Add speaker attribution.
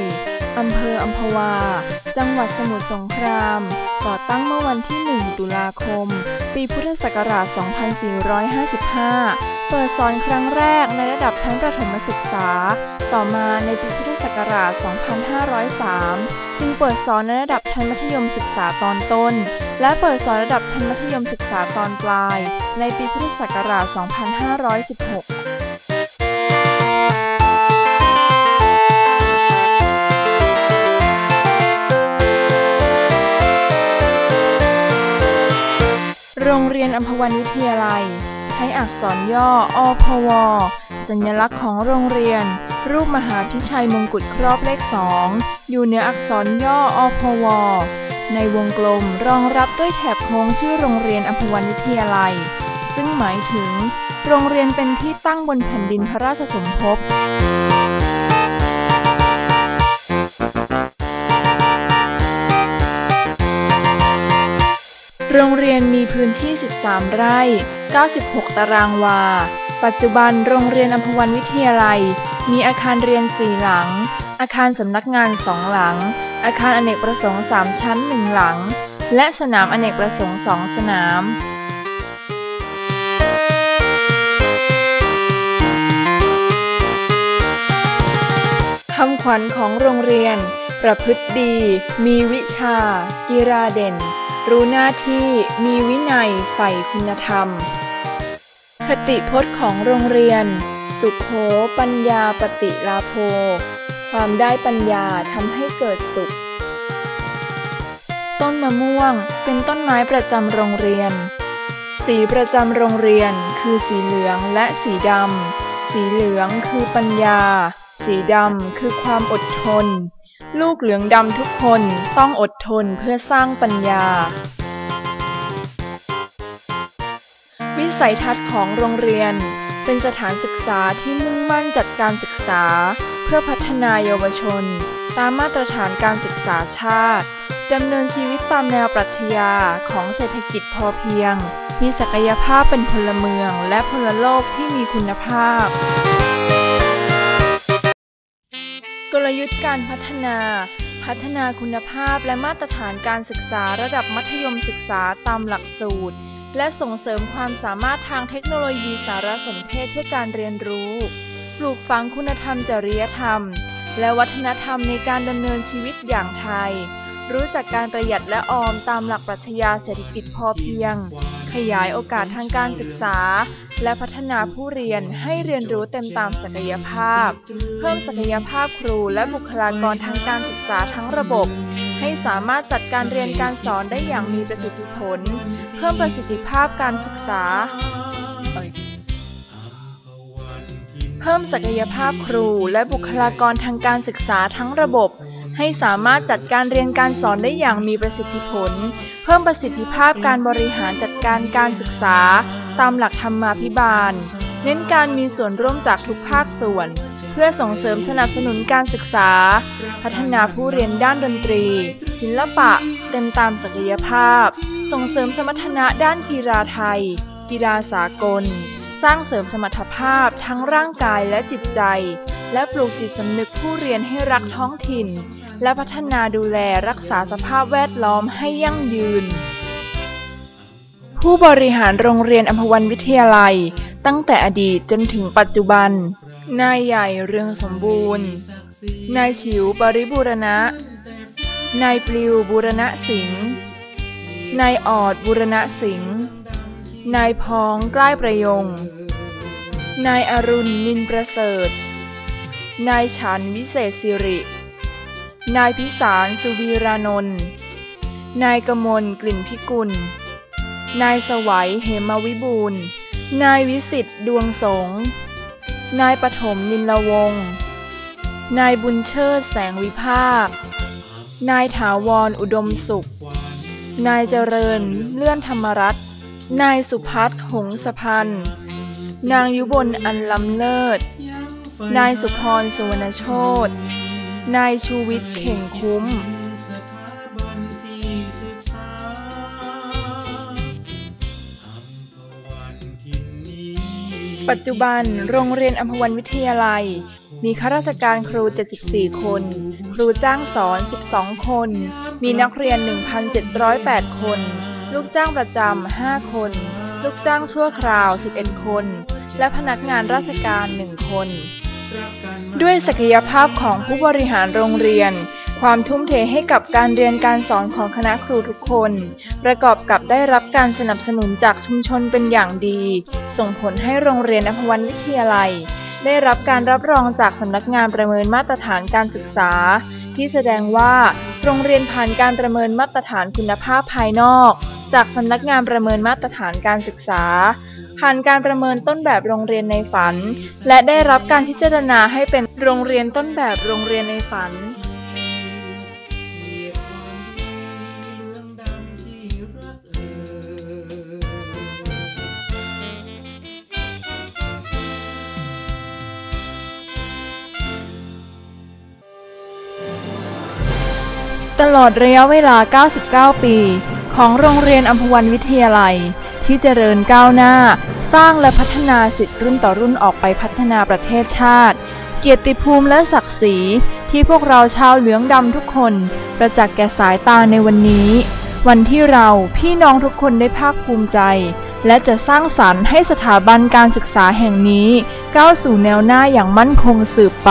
Speaker 1: วันวิทยอำเภออัมพวา จังหวัดสมุทรสงคราม ก่อตั้งเมื่อวันที่ 1 ตุลาคม ปีพุทธศักราช 2455 เปิดสอนครั้งแรกในระดับชั้นประถมศึกษา ต่อมาในปีพุทธศักราช 2503 จึงเปิดสอนในระดับชั้นมัธยมศึกษาตอนต้น และเปิดสอนระดับชั้นมัธยมศึกษาตอนปลาย ในปีพุทธศักราช 2516 นอัมพวันวิทยาลัย ใช้อักษรย่ออพว สัญลักษณ์ของโรงเรียน รูปมหาพิชัยมงกุฎครอบเลขสองอยู่เหนืออักษรย่ออพว ในวงกลมรองรับด้วยแถบโค้งชื่อโรงเรียนอัมพวันวิทยาลัย ซึ่งหมายถึง โรงเรียนเป็นที่ตั้งบนแผ่นดินพระราชสมภพ โรงเรียนมีพื้นที่ 13 ไร่ 96 ตารางวา ปัจจุบันโรงเรียนอัมพวันวิทยาลัย มีอาคารเรียน 4 หลัง อาคารสำนักงาน 2 หลัง อาคารอเนกประสงค์ 3 ชั้น 1 หลัง และสนามอเนกประสงค์ 2 สนามคำขวัญของโรงเรียน ประพฤติดี มีวิชา กีฬาเด่น รู้หน้าที่มีวินัยใฝ่คุณธรรม คติพจน์ของโรงเรียน สุขโขปัญญาปฏิลาโภ ความได้ปัญญาทำให้เกิดสุข ต้นมะม่วงเป็นต้นไม้ประจำโรงเรียน สีประจำโรงเรียนคือสีเหลืองและสีดำ สีเหลืองคือปัญญา สีดำคือความอดทน ลูกเหลืองดำทุกคนต้องอดทนเพื่อสร้างปัญญา วิสัยทัศน์ของโรงเรียน เป็นสถานศึกษาที่มุ่งมั่นจัดการศึกษา เพื่อพัฒนาเยาวชน ตามมาตรฐานการศึกษาชาติดำเนินชีวิตตามแนวปรัชญาของเศรษฐกิจพอเพียง มีศักยภาพเป็นพลเมืองและพลโลกที่มีคุณภาพ กลยุทธ์การพัฒนา พัฒนาคุณภาพและมาตรฐานการศึกษาระดับมัธยมศึกษาตามหลักสูตร และส่งเสริมความสามารถทางเทคโนโลยีสารสนเทศเพื่อการเรียนรู้ ปลูกฝังคุณธรรมจริยธรรม และวัฒนธรรมในการดำเนินชีวิตอย่างไทย รู้จักการประหยัดและออมตามหลักปรัชญาเศรษฐกิจพอเพียง ขยายโอกาสทางการศึกษา และพัฒนาผู้เรียนให้เรียนรู้เต็มตามศักยภาพ เพิ่มศักยภาพครูและบุคลากรทางการศึกษาทั้งระบบ ให้สามารถจัดการเรียนการสอนได้อย่างมีประสิทธิผล เพิ่มประสิทธิภาพการศึกษาเพิ่มศักยภาพครูและบุคลากรทางการศึกษาทั้งระบบ ให้สามารถจัดการเรียนการสอนได้อย่างมีประสิทธิผล เพิ่มประสิทธิภาพการบริหารจัดการการศึกษา ตามหลักธรรมาภิบาล เน้นการมีส่วนร่วมจากทุกภาคส่วน เพื่อส่งเสริมสนับสนุนการศึกษา พัฒนาผู้เรียนด้านดนตรี ศิลปะ เต็มตามศักยภาพ ส่งเสริมสมรรถนะด้านกีฬาไทย กีฬาสากล สร้างเสริมสมรรถภาพทั้งร่างกายและจิตใจ และปลูกจิตสำนึกผู้เรียนให้รักท้องถิ่น และพัฒนาดูแลรักษาสภาพแวดล้อมให้ยั่งยืน ผู้บริหารโรงเรียนอัมพวันวิทยาลัย ตั้งแต่อดีตจนถึงปัจจุบัน นายใหญ่เรืองสมบูรณ์ นายฉิวปริบูรณะ นายปลิวบูรณะสิงห์นายออดบูรณะสิงห์นายพองใกล้ประยง นายอรุณนินประเสริฐ นายฉันวิเศษสิริ นายพิสารสุวีรานนท์ นายกมลกลิ่นพิกุล นายสวัยเหมวิบูลนายวิสิทธ์ดวงสง นายปฐมนินลวง นายบุญเชิดแสงวิภาค นายถาวรอุดมสุข นายเจริญเลื่อนธรรมรัตน์นายสุพัฒน์หงสพันธ์นางยุบลอันลำเลิศ นายสุพรสุวรรณโชต นายชูวิทย์เข่งคุ้ม ปัจจุบันโรงเรียนอัมพวันวิทยาลัย มีข้าราชการครู 74 คน ครูจ้างสอน 12 คน มีนักเรียน 1,708 คน ลูกจ้างประจำ 5 คน ลูกจ้างชั่วคราว 11 คน และพนักงานราชการ 1 คน ด้วยศักยภาพของผู้บริหารโรงเรียน ความทุ่มเทให้กับการเรียนการสอนของคณะครูทุกคน ประกอบกับได้รับการสนับสนุนจากชุมชนเป็นอย่างดี ส่งผลให้โรงเรียนอภวันวิทยาลัย ได้รับการรับรองจากสำนักงานประเมินมาตรฐานการศึกษา ที่แสดงว่าโรงเรียนผ่านการประเมินมาตรฐานคุณภาพภายนอก จากสำนักงานประเมินมาตรฐานการศึกษา ผ่านการประเมินต้นแบบโรงเรียนในฝัน และได้รับการพิจารณาให้เป็นโรงเรียนต้นแบบโรงเรียนในฝันตลอดระยะเวลา 99 ปี ของโรงเรียนอัมพวันวิทยาลัย ที่เจริญก้าวหน้า สร้างและพัฒนาสิทธิ์รุ่นต่อรุ่นออกไปพัฒนาประเทศชาติ เกียรติภูมิและศักดิ์ศรีที่พวกเราชาวเหลืองดำทุกคน ประจักษ์แก่สายตาในวันนี้ วันที่เราพี่น้องทุกคนได้ภาคภูมิใจ และจะสร้างสรรค์ให้สถาบันการศึกษาแห่งนี้ ก้าวสู่แนวหน้าอย่างมั่นคงสืบไป